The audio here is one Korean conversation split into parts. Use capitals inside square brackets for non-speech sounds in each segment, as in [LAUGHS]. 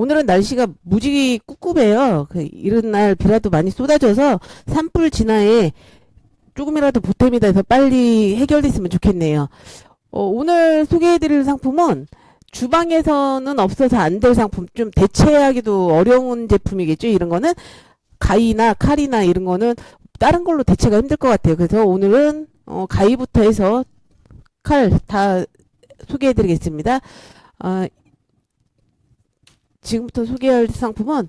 오늘은 날씨가 무지 꿉꿉해요. 그 이런 날 비라도 많이 쏟아져서 산불 진화에 조금이라도 보탬이 돼서 빨리 해결됐으면 좋겠네요. 어, 오늘 소개해드릴 상품은 주방에서는 없어서 안 될 상품, 좀 대체하기도 어려운 제품이겠죠. 이런 거는 가위나 칼이나 이런 거는 다른 걸로 대체가 힘들 것 같아요. 그래서 오늘은 어, 가위부터 해서 칼 다 소개해드리겠습니다. 어, 지금부터 소개할 상품은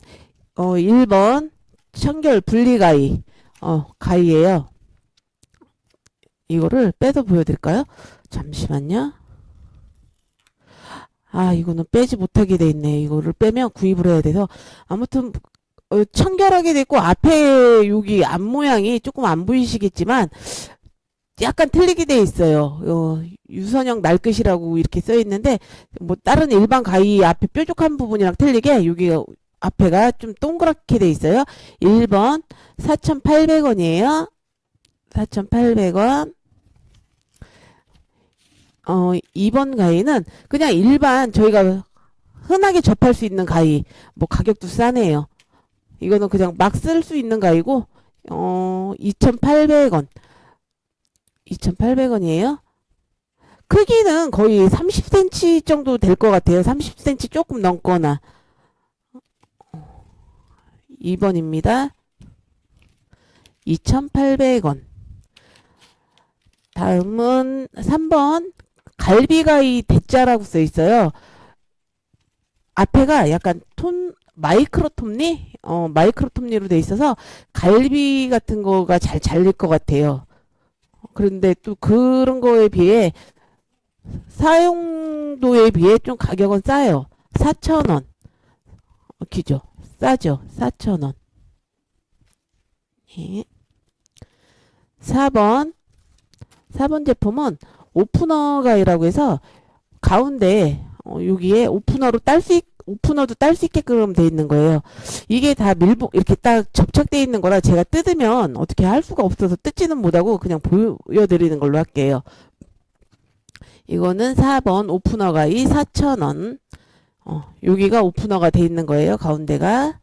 어, 1번 청결 분리가위 어, 가위예요. 이거를 빼서 보여드릴까요? 잠시만요. 아, 이거는 빼지 못하게 돼 있네. 이거를 빼면 구입을 해야 돼서. 아무튼, 어, 청결하게 돼 있고, 앞에 여기 앞 모양이 조금 안 보이시겠지만, 약간 틀리게 돼 있어요. 어, 유선형 날끝이라고 이렇게 써 있는데, 뭐, 다른 일반 가위 앞에 뾰족한 부분이랑 틀리게, 여기 앞에가 좀 동그랗게 돼 있어요. 1번, 4,800원이에요. 4,800원. 어, 2번 가위는 그냥 일반 저희가 흔하게 접할 수 있는 가위. 뭐 가격도 싸네요. 이거는 그냥 막 쓸 수 있는 가위고 어, 2,800원. 2,800원이에요. 크기는 거의 30cm 정도 될 것 같아요. 30cm 조금 넘거나. 2번입니다. 2,800원. 다음은 3번 갈비가위 대자라고 써 있어요. 앞에가 약간 톤 마이크로 톱니? 어, 마이크로 톱니로 돼 있어서 갈비 같은 거가 잘 잘릴 것 같아요. 그런데 또 그런 거에 비해 사용도에 비해 좀 가격은 싸요. 4,000원. 어, 기죠. 싸죠. 4,000원. 예. 4번. 4번 제품은 오프너 가위라고 해서 가운데 어, 여기에 오프너로 딸 수 오프너도 딸 수 있게끔 돼 있는 거예요. 이게 다 밀봉 이렇게 딱 접착돼 있는 거라 제가 뜯으면 어떻게 할 수가 없어서 뜯지는 못하고 그냥 보여드리는 걸로 할게요. 이거는 4번 오프너 가위 4,000원. 어, 여기가 오프너가 돼 있는 거예요. 가운데가.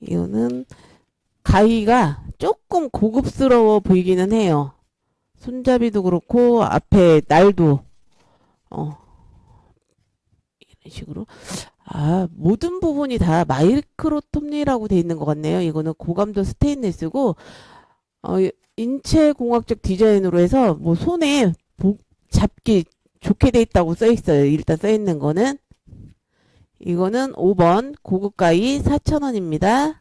이거는 가위가 조금 고급스러워 보이기는 해요. 손잡이도 그렇고 앞에 날도 어 이런 식으로 아 모든 부분이 다 마이크로 톱니라고 돼 있는 것 같네요. 이거는 고감도 스테인리스고 어 인체 공학적 디자인으로 해서 뭐 손에 보, 잡기 좋게 돼 있다고 써 있어요. 일단 써 있는 거는 이거는 5번 고급 가위 4,000원입니다.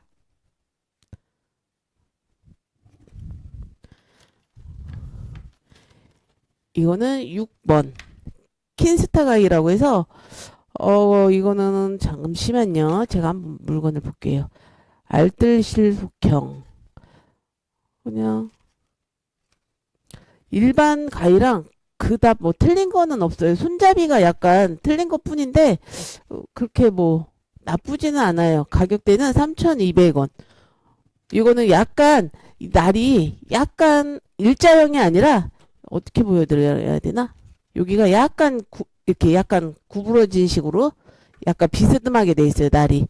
이거는 6번 킨스타 가이라고 해서 어 이거는 잠시만요. 제가 한번 물건을 볼게요. 알뜰실 속형 그냥 일반 가위랑 그닥 뭐 틀린 거는 없어요. 손잡이가 약간 틀린 것 뿐인데 어, 그렇게 뭐 나쁘지는 않아요. 가격대는 3,200원. 이거는 약간 이 날이 약간 일자형이 아니라 어떻게 보여드려야 되나? 여기가 약간 구, 이렇게 약간 구부러진 식으로 약간 비스듬하게 돼 있어요, 날이.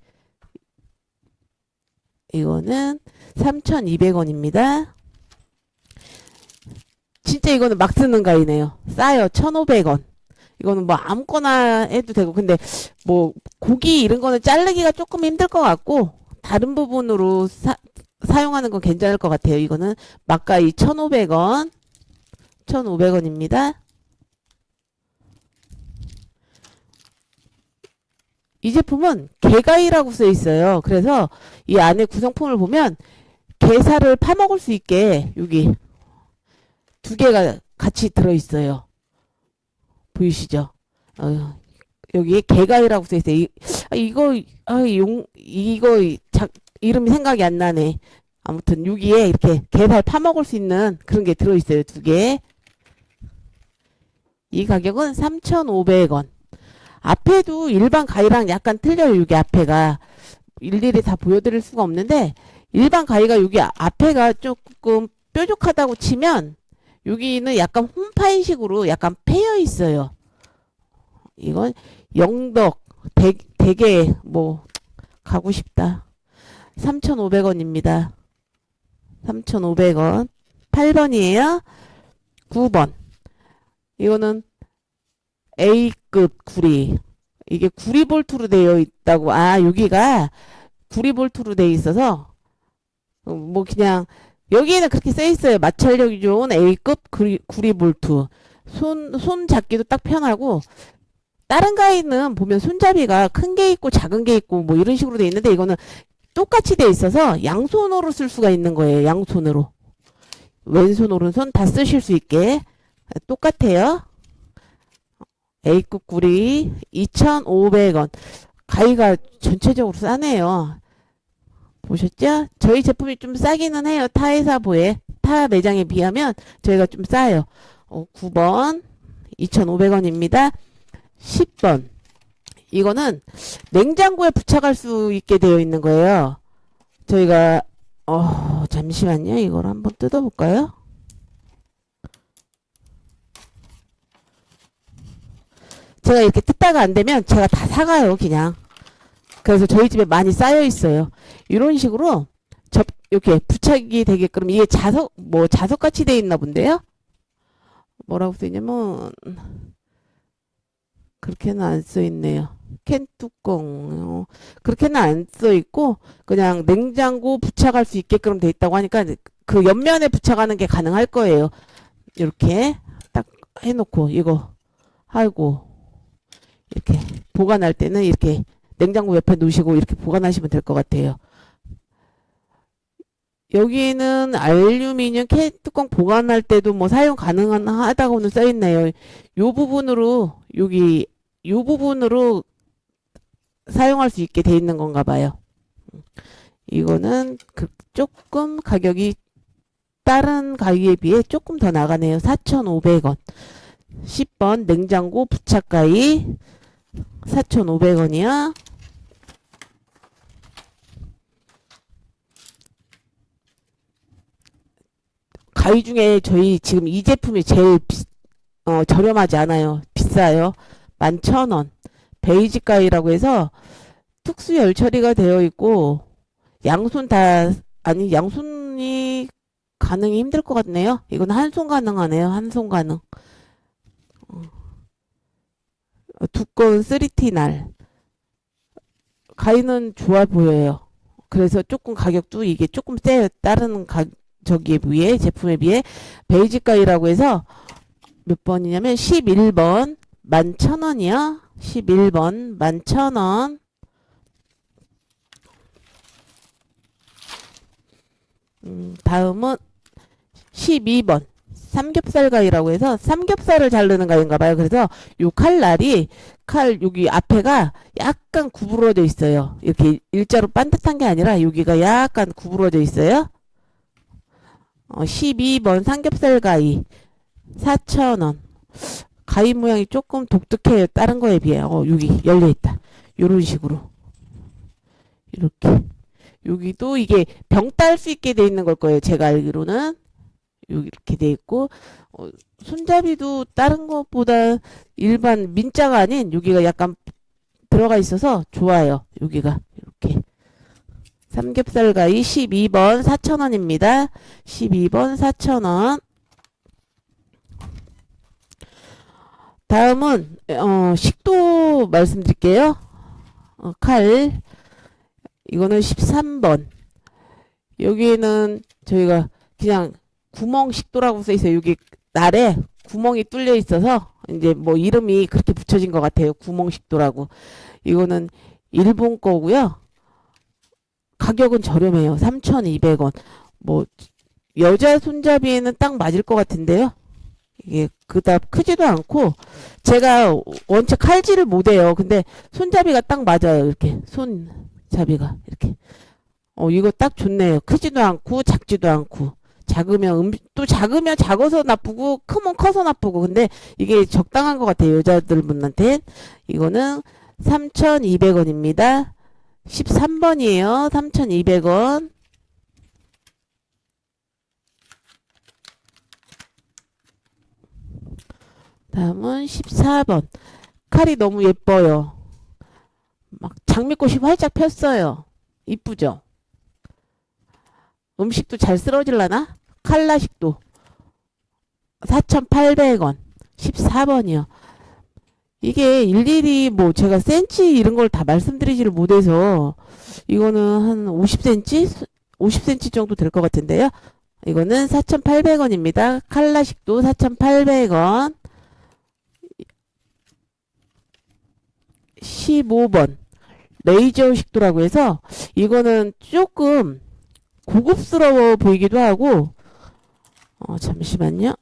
이거는 3,200원입니다. 진짜 이거는 막 쓰는 가위네요. 싸요. 1,500원. 이거는 뭐 아무거나 해도 되고 근데 뭐 고기 이런 거는 자르기가 조금 힘들 것 같고 다른 부분으로 사, 사용하는 건 괜찮을 것 같아요. 이거는 막가위 1,500원. 1,500원입니다. 이 제품은 개가위라고 써 있어요. 그래서 이 안에 구성품을 보면 게살을 파먹을 수 있게 여기 두 개가 같이 들어 있어요. 보이시죠? 어, 여기에 개가위라고 써 있어요. 이, 아, 이거 아, 용 이거 자, 이름이 생각이 안 나네. 아무튼 여기에 이렇게 게살 파먹을 수 있는 그런 게 들어 있어요. 두 개. 이 가격은 3,500원. 앞에도 일반 가위랑 약간 틀려요. 여기 앞에가. 일일이 다 보여드릴 수가 없는데 일반 가위가 여기 앞에가 조금 뾰족하다고 치면 여기는 약간 홈파인식으로 약간 패여 있어요. 이건 영덕 대, 대게 뭐 가고 싶다. 3,500원입니다. 3,500원. 8번이에요. 9번. 이거는 A급 구리. 이게 구리 볼트로 되어 있다고. 아, 여기가 구리 볼트로 되어 있어서 어, 뭐 그냥 여기에는 그렇게 써 있어요. 마찰력이 좋은 A급 구리, 구리 볼트. 손, 손 잡기도 딱 편하고 다른 가위는 보면 손잡이가 큰 게 있고 작은 게 있고 뭐 이런 식으로 돼 있는데 이거는 똑같이 돼 있어서 양손으로 쓸 수가 있는 거예요. 양손으로. 왼손, 오른손 다 쓰실 수 있게. 똑같아요. A급 구리 2,500원. 가위가 전체적으로 싸네요. 보셨죠? 저희 제품이 좀 싸기는 해요. 타 회사보에. 타 매장에 비하면 저희가 좀 싸요. 어, 9번 2,500원입니다. 10번. 이거는 냉장고에 부착할 수 있게 되어 있는 거예요. 저희가 어, 잠시만요. 이걸 한번 뜯어볼까요? 제가 이렇게 뜯다가 안 되면 제가 다 사가요, 그냥. 그래서 저희 집에 많이 쌓여 있어요. 이런 식으로 접 이렇게 부착이 되게끔 이게 자석 뭐 자석 같이 돼 있나 본데요. 뭐라고 써 있냐면 그렇게는 안 써 있네요. 캔 뚜껑 어, 그렇게는 안 써 있고 그냥 냉장고 부착할 수 있게끔 돼 있다고 하니까 그 옆면에 부착하는 게 가능할 거예요. 이렇게 딱 해놓고 이거 하고 이렇게 보관할 때는 이렇게 냉장고 옆에 놓으시고 이렇게 보관하시면 될 것 같아요. 여기는 알루미늄 캔 뚜껑 보관할 때도 뭐 사용 가능하다고는 써 있네요. 요 부분으로 여기 요 부분으로 사용할 수 있게 돼 있는 건가 봐요. 이거는 그 조금 가격이 다른 가위에 비해 조금 더 나가네요. 4,500원. 10번 냉장고 부착 가위 4,500원이야. 가위 중에 저희 지금 이 제품이 제일 비, 어, 저렴하지 않아요. 비싸요. 11,000원. 베이지 가위라고 해서 특수 열 처리가 되어 있고 양손 다 아니 양손이 가능이 힘들 것 같네요. 이건 한 손 가능하네요. 한 손 가능. 어, 두꺼운 3T 날. 가위는 좋아 보여요. 그래서 조금 가격도 이게 조금 세요. 다른 가, 저기에 비해, 제품에 비해. 베이지 가위라고 해서 몇 번이냐면 11번 11,000원이요. 11번 11,000원. 음, 다음은 12번 삼겹살 가위라고 해서 삼겹살을 자르는 가위인가 봐요. 그래서 요 칼날이 칼 여기 앞에가 약간 구부러져 있어요. 이렇게 일자로 반듯한 게 아니라 여기가 약간 구부러져 있어요. 어, 12번 삼겹살 가위 4,000원. 가위 모양이 조금 독특해요. 다른 거에 비해. 어, 여기 열려 있다. 요런 식으로. 이렇게. 여기도 이게 병 딸 수 있게 돼 있는 걸 거예요. 제가 알기로는. 이렇게 돼 있고 어, 손잡이도 다른 것보다 일반 민자가 아닌 여기가 약간 들어가 있어서 좋아요. 여기가 이렇게 삼겹살 가위 12번 4,000원입니다. 12번 4,000원. 다음은 어, 식도 말씀드릴게요. 어, 칼 이거는 13번. 여기에는 저희가 그냥 구멍 식도라고 써 있어요. 여기 날에 구멍이 뚫려 있어서 이제 뭐 이름이 그렇게 붙여진 것 같아요. 구멍 식도라고. 이거는 일본 거고요. 가격은 저렴해요. 3,200원. 뭐 여자 손잡이에는 딱 맞을 것 같은데요. 이게 그다음 크지도 않고 제가 원체 칼질을 못해요. 근데 손잡이가 딱 맞아요. 이렇게 손잡이가 이렇게. 어 이거 딱 좋네요. 크지도 않고 작지도 않고. 작으면 음, 또 작으면 작아서 나쁘고 크면 커서 나쁘고 근데 이게 적당한 것 같아요 여자들 분한테 이거는 3,200원입니다 13번이에요 3,200원 다음은 14번 칼이 너무 예뻐요. 막 장미꽃이 활짝 폈어요. 이쁘죠? 음식도 잘 쓸어질라나? 칼라식도 4,800원 14번이요. 이게 일일이 뭐 제가 센치 이런 걸 다 말씀드리지를 못해서 이거는 한 50cm? 50cm 정도 될 것 같은데요. 이거는 4,800원입니다. 칼라식도 4,800원 15번 레이저 식도라고 해서 이거는 조금 고급스러워 보이기도 하고 어, 잠시만요.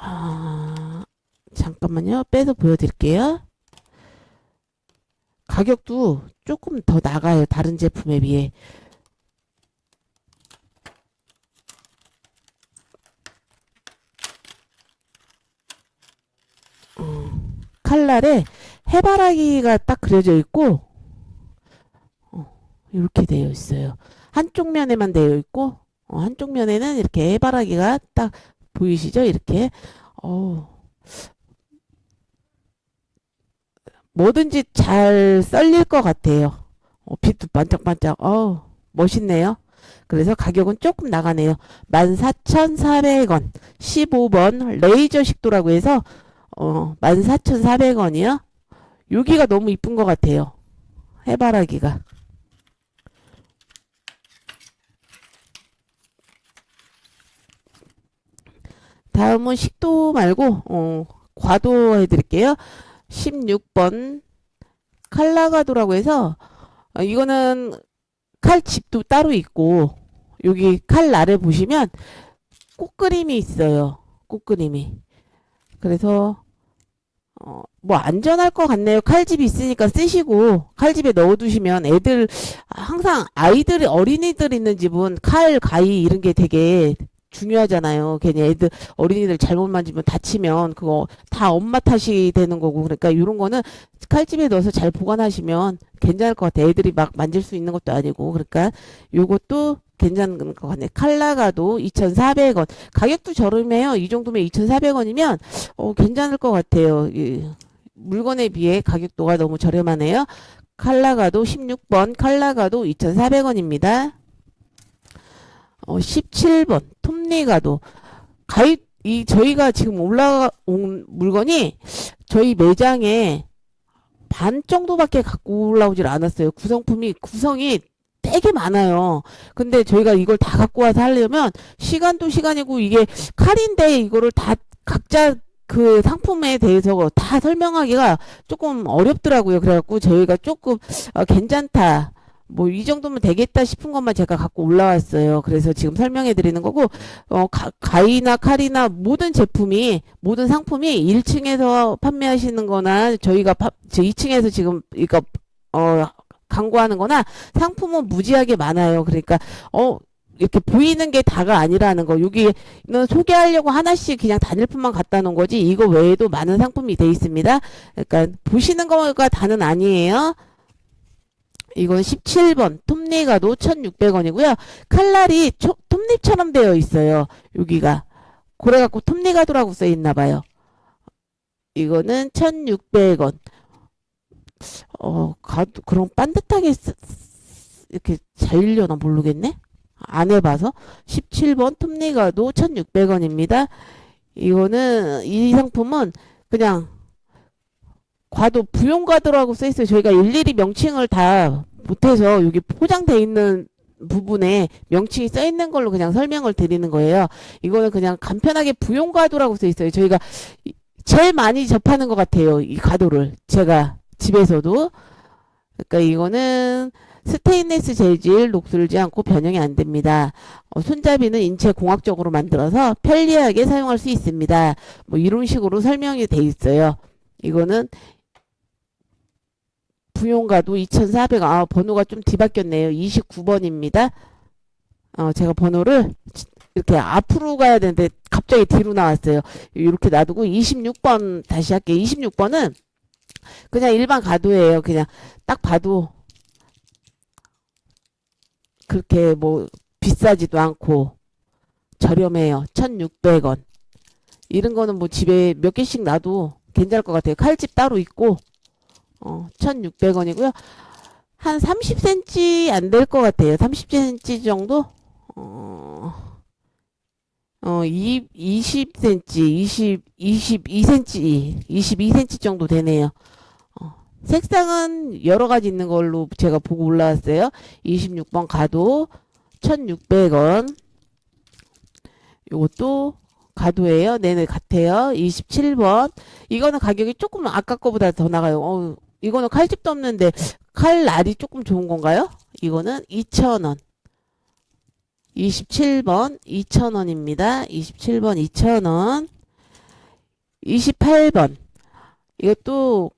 아, 잠깐만요. 빼서 보여드릴게요. 가격도 조금 더 나가요. 다른 제품에 비해. 음, 칼날에 해바라기가 딱 그려져 있고 어, 이렇게 되어 있어요. 한쪽 면에만 되어 있고 어, 한쪽 면에는 이렇게 해바라기가 딱 보이시죠? 이렇게 어, 뭐든지 잘 썰릴 것 같아요. 어, 빛도 반짝반짝. 어, 멋있네요. 그래서 가격은 조금 나가네요. 14,400원. 15번 레이저 식도라고 해서 어, 14,400원이요. 여기가 너무 이쁜 것 같아요. 해바라기가. 다음은 식도 말고 어, 과도 해드릴게요. 16번 칼라가도라고 해서 어, 이거는 칼집도 따로 있고 여기 칼날을 보시면 꽃그림이 있어요. 꽃그림이. 그래서 어, 뭐 안전할 것 같네요. 칼집이 있으니까 쓰시고 칼집에 넣어두시면 애들 항상 아이들이 어린이들 있는 집은 칼 가위 이런 게 되게 중요하잖아요. 괜히 애들 어린이들 잘못 만지면 다치면 그거 다 엄마 탓이 되는 거고 그러니까 이런 거는 칼집에 넣어서 잘 보관하시면 괜찮을 것 같아요. 애들이 막 만질 수 있는 것도 아니고 그러니까 요것도 괜찮은 것 같네. 칼라가도 2,400원. 가격도 저렴해요. 이 정도면 2,400원이면 어, 괜찮을 것 같아요. 이, 물건에 비해 가격도가 너무 저렴하네요. 칼라가도 16번, 칼라가도 2,400원입니다. 어, 17번, 톱니가도 가입, 이, 저희가 지금 올라온 물건이 저희 매장에 반 정도밖에 갖고 올라오질 않았어요. 구성품이, 구성이 되게 많아요. 근데 저희가 이걸 다 갖고 와서 하려면 시간도 시간이고 이게 칼인데 이거를 다 각자 그 상품에 대해서 다 설명하기가 조금 어렵더라고요. 그래갖고 저희가 조금 어, 괜찮다. 뭐 이 정도면 되겠다 싶은 것만 제가 갖고 올라왔어요. 그래서 지금 설명해 드리는 거고 어 가, 가위나 칼이나 모든 제품이 모든 상품이 1층에서 판매하시는 거나 저희가 파, 저 2층에서 지금 이거 어 광고하는 거나 상품은 무지하게 많아요. 그러니까 어 이렇게 보이는 게 다가 아니라는 거. 여기는 소개하려고 하나씩 그냥 단일품만 갖다 놓은 거지. 이거 외에도 많은 상품이 돼 있습니다. 그러니까 보시는 거가 다는 아니에요. 이건 17번 톱니가도 1,600원이고요. 칼날이 초, 톱니처럼 되어 있어요. 여기가 그래갖고 톱니가도라고 써 있나 봐요. 이거는 1,600원. 어, 가, 그럼 반듯하게 쓰, 이렇게 잘려나 모르겠네. 안 해봐서 17번 톱니가도 1,600원입니다. 이거는 이 상품은 그냥 과도 부용과도라고 써 있어요. 저희가 일일이 명칭을 다 못해서 여기 포장돼 있는 부분에 명칭이 써 있는 걸로 그냥 설명을 드리는 거예요. 이거는 그냥 간편하게 부용과도라고 써 있어요. 저희가 이- 제일 많이 접하는 것 같아요. 이 과도를 제가 집에서도 그러니까 이거는 스테인레스 재질 녹슬지 않고 변형이 안 됩니다. 어, 손잡이는 인체 공학적으로 만들어서 편리하게 사용할 수 있습니다. 뭐 이런 식으로 설명이 돼 있어요. 이거는 부용가도 2,400원. 아, 번호가 좀 뒤바뀌었네요. 29번입니다. 어, 제가 번호를 이렇게 앞으로 가야 되는데 갑자기 뒤로 나왔어요. 이렇게 놔두고 26번 다시 할게요. 26번은 그냥 일반 가도예요. 그냥 딱 봐도 그렇게 뭐 비싸지도 않고 저렴해요. 1,600원. 이런 거는 뭐 집에 몇 개씩 놔도 괜찮을 것 같아요. 칼집 따로 있고, 어, 1,600원이고요. 한 30cm 안 될 것 같아요. 30cm 정도? 어, 어, 2, 20cm, 20, 22cm, 22cm 정도 되네요. 어, 색상은 여러 가지 있는 걸로 제가 보고 올라왔어요. 26번 가도 1,600원. 요것도 가도예요. 네네, 같아요. 27번. 이거는 가격이 조금 아까 거보다 더 나가요. 어, 이거는 칼집도 없는데 칼날이 조금 좋은 건가요? 이거는 2,000원. 27번 2,000원입니다. 27번 2,000원. 28번. 이것도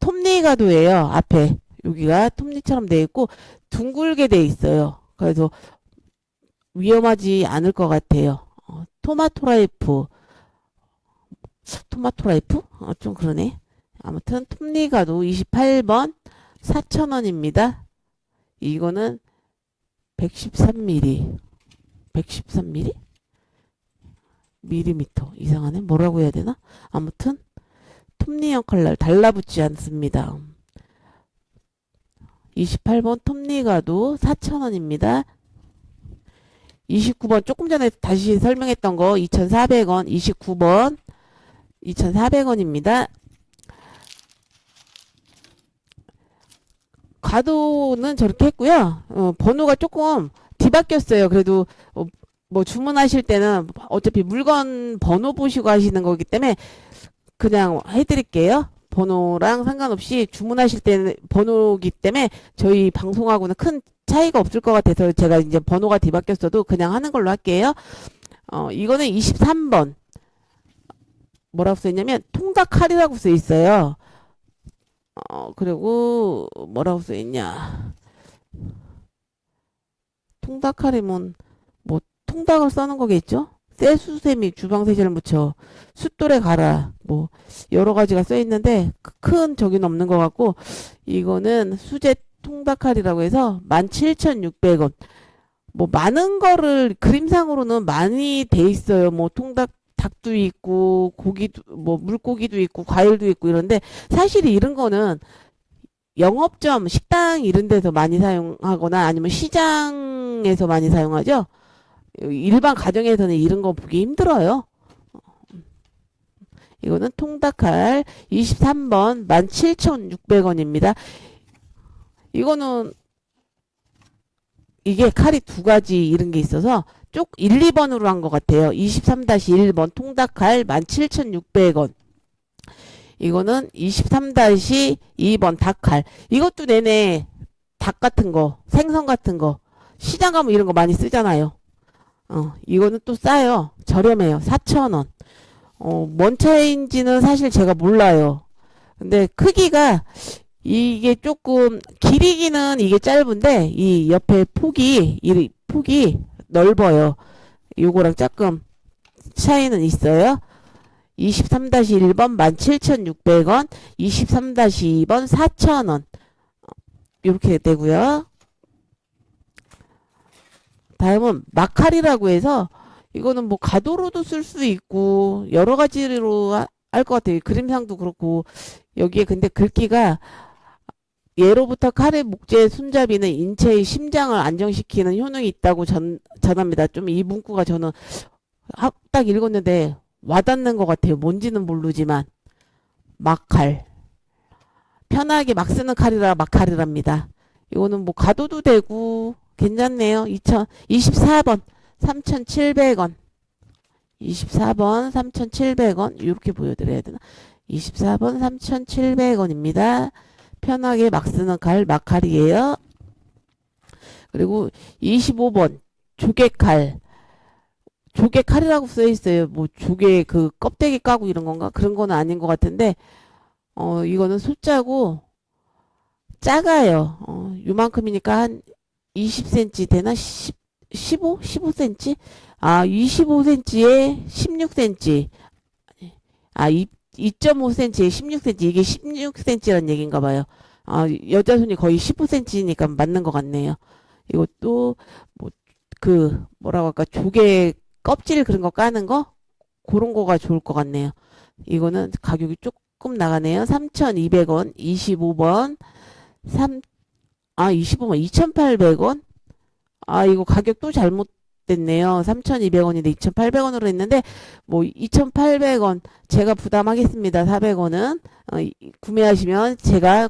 톱니 가도예요. 앞에 여기가 톱니처럼 되어 있고 둥글게 되어 있어요. 그래서 위험하지 않을 것 같아요. 어, 토마토 라이프. 토마토 라이프? 어, 좀 그러네. 아무튼 톱니가도 28번 4,000원입니다. 이거는 113mm. 113mm? 밀리미터 이상하네. 뭐라고 해야 되나? 아무튼 톱니형 칼날 달라붙지 않습니다. 28번 톱니가도 4,000원입니다. 29번 조금 전에 다시 설명했던 거 2,400원 29번 2,400원입니다. 가도는 저렇게 했고요. 어, 번호가 조금 뒤바뀌었어요. 그래도 어, 뭐 주문하실 때는 어차피 물건 번호 보시고 하시는 거기 때문에 그냥 해드릴게요. 번호랑 상관없이 주문하실 때는 번호기 때문에 저희 방송하고는 큰 차이가 없을 것 같아서 제가 이제 번호가 뒤바뀌었어도 그냥 하는 걸로 할게요. 어, 이거는 23번. 뭐라고 써 있냐면 통닭 칼이라고 써 있어요. 어, 그리고 뭐라고 써 있냐. 통닭칼이면 뭐 통닭을 써는 거겠죠? 쇠수세미 주방세제를 묻혀 숫돌에 갈아 뭐 여러 가지가 써 있는데 크- 큰 저기는 없는 것 같고 이거는 수제 통닭칼이라고 해서 17,600원 뭐 많은 거를 그림상으로는 많이 돼 있어요 뭐 통닭 닭도 있고 고기도 뭐 물고기도 있고 과일도 있고 이런데 사실 이런 거는 영업점 식당 이런 데서 많이 사용하거나 아니면 시장에서 많이 사용하죠. 일반 가정에서는 이런 거 보기 힘들어요. 이거는 통닭칼 23번 17,600원입니다. 이거는 이게 칼이 두 가지 이런 게 있어서 쪽 1, 2번으로 한 것 같아요. 23-1번 통닭칼 17,600원. 이거는 23-2번 닭칼. 이것도 내내 닭 같은 거, 생선 같은 거, 시장 가면 이런 거 많이 쓰잖아요. 어, 이거는 또 싸요. 저렴해요. 4,000원. 어, 뭔 차이인지는 사실 제가 몰라요. 근데 크기가 이게 조금 길이기는 이게 짧은데 이 옆에 폭이 이 폭이 넓어요. 요거랑 조금 차이는 있어요. 23-1번 17,600원, 23-2번 4,000원. 이렇게 되고요. 다음은 마칼이라고 해서 이거는 뭐 가도로도 쓸 수 있고 여러 가지로 할 것 같아요. 그림상도 그렇고 여기에 근데 글귀가 예로부터 칼의 목재 손잡이는 인체의 심장을 안정시키는 효능이 있다고 전, 전합니다. 좀 이 문구가 저는 하- 딱 읽었는데 와닿는 것 같아요. 뭔지는 모르지만 막칼 편하게 막 쓰는 칼이라 막칼이랍니다. 이거는 뭐 가도도 되고 괜찮네요. 2000 24번 3,700원 24번 3,700원 이렇게 보여드려야 되나? 24번 3,700원입니다. 편하게 막 쓰는 칼 막칼이에요. 그리고 25번 조개칼 조개칼이라고 써 있어요. 뭐 조개 그 껍데기 까고 이런 건가? 그런 거는 아닌 것 같은데 어 이거는 숫자고 작아요. 어 요만큼이니까 한 20cm 되나? 10, 15? 15cm? 아 25cm에 16cm 아 2, 2.5cm에 16cm 이게 16cm란 얘기인가 봐요. 아 여자 손이 거의 15cm니까 맞는 것 같네요. 이것도 뭐 그 뭐라고 할까 조개 껍질 그런 거 까는 거 그런 거가 좋을 것 같네요. 이거는 가격이 조금 나가네요. 3,200원, 25번, 3, 아, 25번, 2,800원? 아, 이거 가격 또 잘못 됐네요. 3,200원인데 2,800원으로 했는데, 뭐, 2,800원, 제가 부담하겠습니다. 400원은. 어, 이- 구매하시면 제가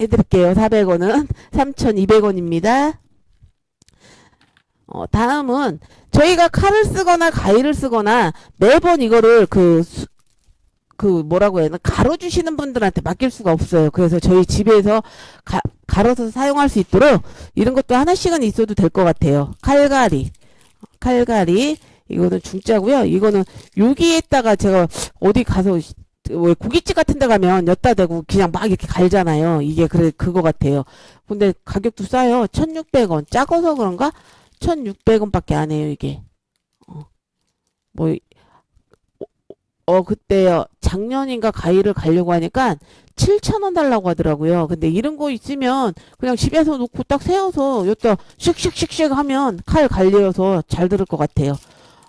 해드릴게요. 400원은 3,200원입니다. [LAUGHS] 어, 다음은 저희가 칼을 쓰거나 가위를 쓰거나 매번 이거를 그, 수- 그 뭐라고 해야 되나 가로 주시는 분들한테 맡길 수가 없어요. 그래서 저희 집에서 가, 가로서 사용할 수 있도록 이런 것도 하나씩은 있어도 될 것 같아요. 칼갈이, 칼갈이 이거는 중짜고요. 이거는 여기에다가 제가 어디 가서 왜 고깃집 같은 데 가면 엿다 대고 그냥 막 이렇게 갈잖아요. 이게 그래 그거 같아요. 근데 가격도 싸요. 1,600원. 작아서 그런가? 1,600원밖에 안 해요, 이게. 어. 뭐 어, 그때요. 작년인가 가위를 가려고 하니까 7,000원 달라고 하더라고요. 근데 이런 거 있으면 그냥 집에서 놓고 딱 세워서 여기다 슉슉슉슉 하면 칼 갈려서 잘 들을 것 같아요.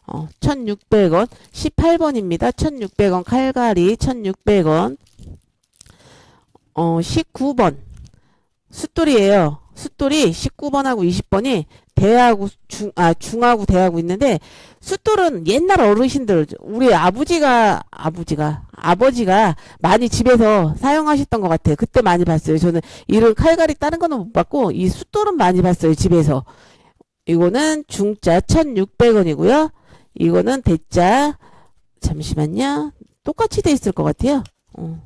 어, 1,600원. 18번입니다. 1,600원 칼갈이 1,600원. 어, 19번. 숫돌이에요. 숫돌이 19번하고 20번이 대하고 중, 아, 중하고 대하고 있는데 숫돌은 옛날 어르신들, 우리 아버지가, 아버지가, 아버지가 많이 집에서 사용하셨던 것 같아요. 그때 많이 봤어요. 저는 이런 칼갈이 다른 거는 못 봤고, 이 숫돌은 많이 봤어요. 집에서. 이거는 중자 1,600원이고요. 이거는 대자, 잠시만요. 똑같이 돼 있을 것 같아요. 어.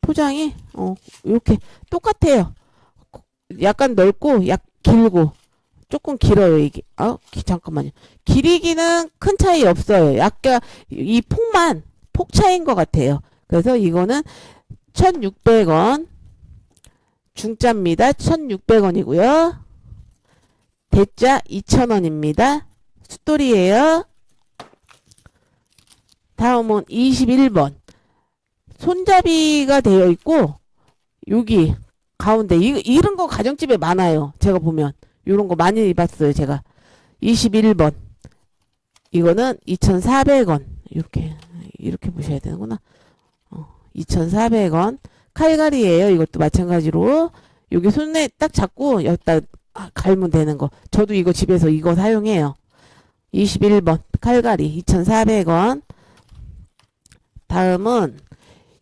포장이, 어, 이렇게 똑같아요. 약간 넓고, 약 길고, 조금 길어요, 이게. 아, 기- 잠깐만요. 길이기는 큰 차이 없어요. 약간 이 폭만 폭 차이인 것 같아요. 그래서 이거는 1,600원 중짜입니다. 1,600원이고요. 대짜 2,000원입니다. 숫돌이에요. 다음은 21번. 손잡이가 되어 있고 여기 가운데 이, 이런 거 가정집에 많아요. 제가 보면 이런 거 많이 봤어요. 제가 21번. 이거는 2,400원. 이렇게, 이렇게 보셔야 되는구나. 어, 2,400원. 칼갈이에요. 이것도 마찬가지로. 여기 손에 딱 잡고 여기다 아, 갈면 되는 거. 저도 이거 집에서 이거 사용해요. 21번. 칼갈이. 2,400원. 다음은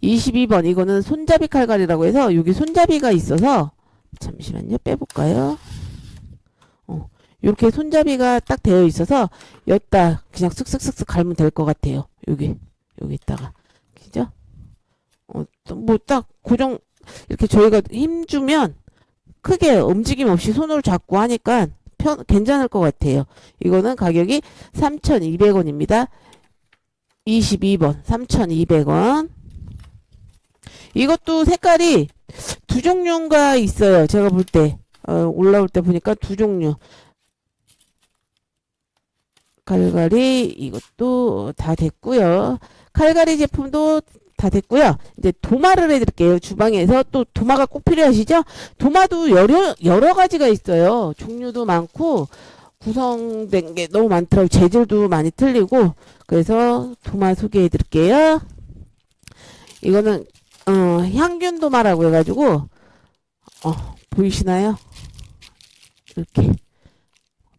22번. 이거는 손잡이 칼갈이라고 해서 여기 손잡이가 있어서 잠시만요. 빼볼까요? 이렇게 손잡이가 딱 되어 있어서 여기다 그냥 쓱쓱쓱쓱 갈면 될 것 같아요. 여기 여기다가 그죠? 어, 뭐 딱 고정 이렇게 저희가 힘 주면 크게 움직임 없이 손으로 잡고 하니까 편 괜찮을 것 같아요. 이거는 가격이 3,200원입니다. 22번 3,200원. 이것도 색깔이 두 종류가 있어요. 제가 볼 때. 어, 올라올 때 보니까 두 종류. 칼갈이 이것도 다 됐고요. 칼갈이 제품도 다 됐고요. 이제 도마를 해드릴게요. 주방에서 또 도마가 꼭 필요하시죠? 도마도 여러 여러 가지가 있어요. 종류도 많고 구성된 게 너무 많더라고요. 재질도 많이 틀리고 그래서 도마 소개해드릴게요. 이거는 어, 향균 도마라고 해가지고 어, 보이시나요? 이렇게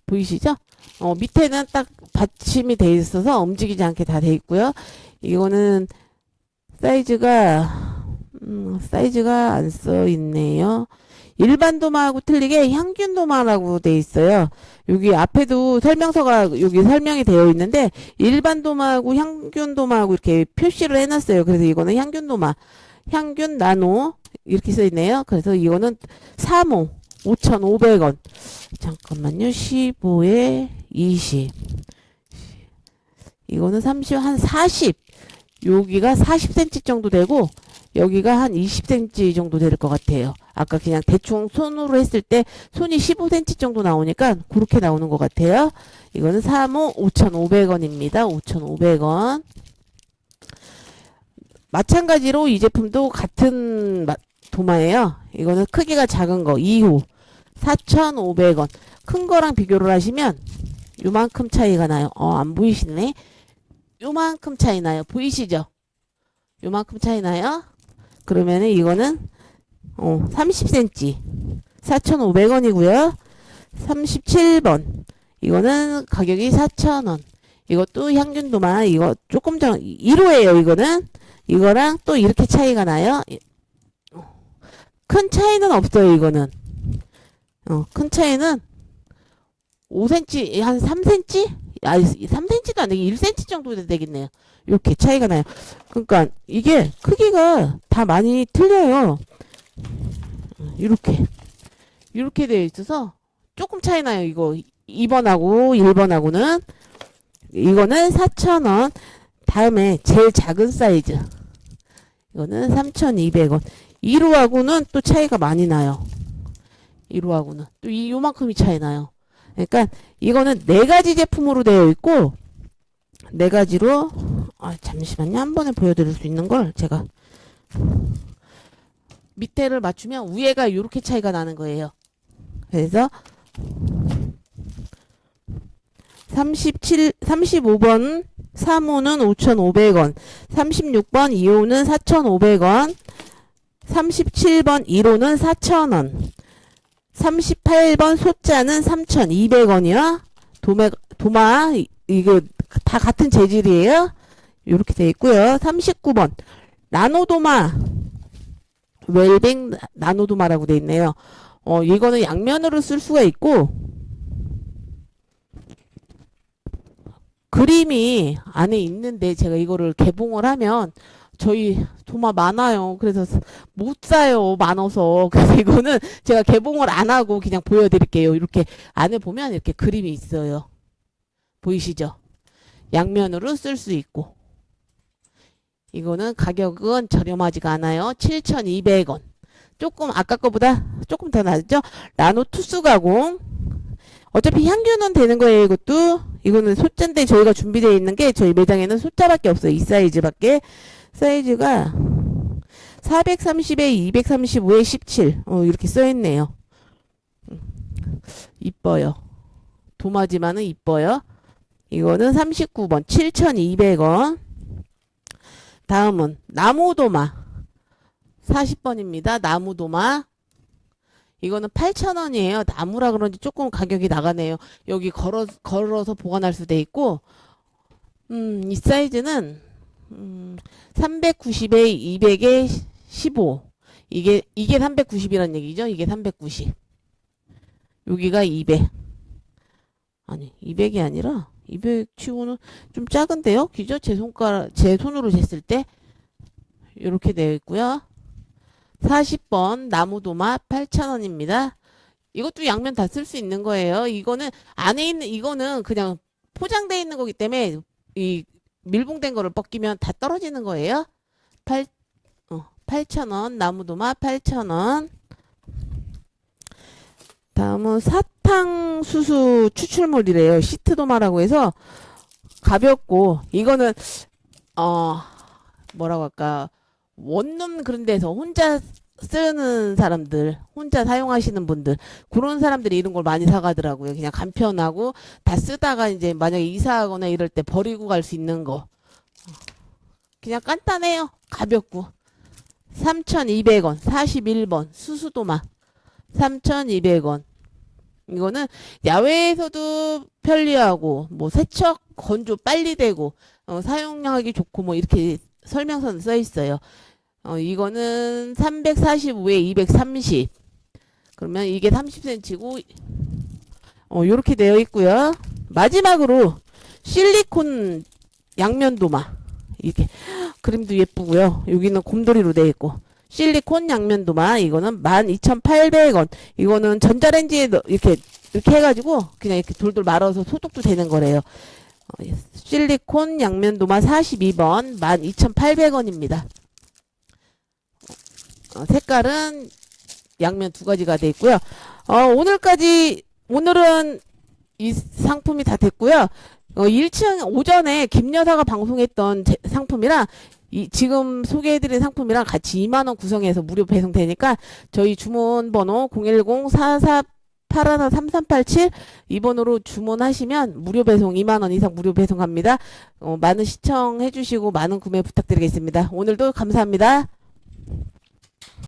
보이시죠? 어, 밑에는 딱 받침이 돼 있어서 움직이지 않게 다 돼 있고요. 이거는 사이즈가 음, 사이즈가 안 써 있네요. 일반 도마하고 틀리게 향균 도마라고 돼 있어요. 여기 앞에도 설명서가 여기 설명이 되어 있는데 일반 도마하고 향균 도마하고 이렇게 표시를 해놨어요. 그래서 이거는 향균 도마, 향균 나노 이렇게 써 있네요. 그래서 이거는 3호 5,500원. 잠깐만요. 15에 20. 이거는 30, 한 40. 여기가 40cm 정도 되고, 여기가 한 20cm 정도 될 것 같아요. 아까 그냥 대충 손으로 했을 때 손이 15cm 정도 나오니까 그렇게 나오는 것 같아요. 이거는 3호 5,500원입니다. 5,500원. 마찬가지로 이 제품도 같은 마- 도마예요. 이거는 크기가 작은 거 2호 4,500원. 큰 거랑 비교를 하시면 요만큼 차이가 나요. 어, 안 보이시네. 요만큼 차이 나요. 보이시죠? 요만큼 차이 나요. 그러면은 이거는 어, 30cm 4,500원이고요. 37번 이거는 가격이 4,000원. 이것도 향균도마 이거 조금 전 1호예요. 이거는 이거랑 또 이렇게 차이가 나요. 큰 차이는 없어요. 이거는 어, 큰 차이는 5cm 한 3cm? 아 3cm도 안 되게 1cm 정도 되겠네요. 이렇게 차이가 나요. 그러니까 이게 크기가 다 많이 틀려요. 이렇게 이렇게 되어 있어서 조금 차이 나요. 이거 2번하고 1번하고는 이거는 4,000원. 다음에 제일 작은 사이즈. 이거는 3,200원. 1호하고는 또 차이가 많이 나요. 1호하고는 또 이 요만큼이 차이 나요. 그러니까 이거는 네 가지 제품으로 되어 있고 네 가지로 아 잠시만요. 한 번에 보여드릴 수 있는 걸 제가 밑에를 맞추면 위에가 이렇게 차이가 나는 거예요. 그래서 37, 35번 3호는 5,500원, 36번 2호는 4,500원, 37번 1호는 4,000원, 38번 소자는 3,200원이요. 도마, 도마, 이- 이거 다 같은 재질이에요. 이렇게 돼 있고요. 39번 나노도마, 웰빙 나- 나노도마라고 돼 있네요. 어, 이거는 양면으로 쓸 수가 있고, 그림이 안에 있는데 제가 이거를 개봉을 하면 저희 도마 많아요. 그래서 못 사요. 많아서. [LAUGHS] 그래서 이거는 제가 개봉을 안 하고 그냥 보여드릴게요. 이렇게 안에 보면 이렇게 그림이 있어요. 보이시죠? 양면으로 쓸 수 있고. 이거는 가격은 저렴하지가 않아요. 7,200원. 조금 아까 거보다 조금 더 낮죠? 라노 투스 가공. 어차피 향균은 되는 거예요, 이것도. 이거는 소자인데 저희가 준비되어 있는 게 저희 매장에는 소자밖에 없어요. 이 사이즈밖에. 사이즈가 430에 235에 17. 어, 이렇게 써 있네요. 음, 이뻐요. 도마지만은 이뻐요. 이거는 39번 7,200원. 다음은 나무도마 40번입니다. 나무도마 이거는 8,000원이에요. 나무라 그런지 조금 가격이 나가네요. 여기 걸어, 걸어서 보관할 수도 있고, 음, 이 사이즈는, 음, 390에 200에 15. 이게, 이게 390이란 얘기죠? 이게 390. 여기가 200. 아니, 200이 아니라, 200 치고는 좀 작은데요? 그죠? 제 손가락, 제 손으로 쟀을 때, 이렇게 되어 있고요. 40번 나무도마 8,000원입니다. 이것도 양면 다 쓸 수 있는 거예요. 이거는 안에 있는 이거는 그냥 포장되어 있는 거기 때문에 이 밀봉된 거를 벗기면 다 떨어지는 거예요. 8 어, 8,000원 나무도마 8,000원. 다음은 사탕수수 추출물이래요. 시트도마라고 해서 가볍고 이거는 어 뭐라고 할까 원룸 그런 데서 혼자 쓰는 사람들, 혼자 사용하시는 분들, 그런 사람들이 이런 걸 많이 사가더라고요. 그냥 간편하고 다 쓰다가 이제 만약에 이사하거나 이럴 때 버리고 갈 수 있는 거. 그냥 간단해요. 가볍고. 3,200원, 41번, 수수도마. 3,200원. 이거는 야외에서도 편리하고, 뭐 세척, 건조 빨리 되고, 어, 사용하기 좋고, 뭐 이렇게 설명서는 써 있어요. 어, 이거는 345에 230. 그러면 이게 30cm고, 어, 요렇게 되어 있고요. 마지막으로 실리콘 양면 도마. 이렇게 그림도 예쁘고요. 여기는 곰돌이로 되어 있고. 실리콘 양면 도마. 이거는 12,800원. 이거는 전자레인지에 넣- 이렇게, 이렇게 해 가지고 그냥 이렇게 돌돌 말아서 소독도 되는 거래요. 어, 예. 실리콘 양면 도마 42번 12,800원입니다. 어, 색깔은 양면 두 가지가 돼 있고요. 어, 오늘까지 오늘은 이 상품이 다 됐고요. 어, 1층 오전에 김 여사가 방송했던 제- 상품이랑 이 지금 소개해드린 상품이랑 같이 2만 원 구성해서 무료 배송되니까 저희 주문 번호 010-44 813387 이번으로 주문하시면 무료 배송 2만 원 이상 무료 배송합니다. 어, 많은 시청해 주시고 많은 구매 부탁드리겠습니다. 오늘도 감사합니다.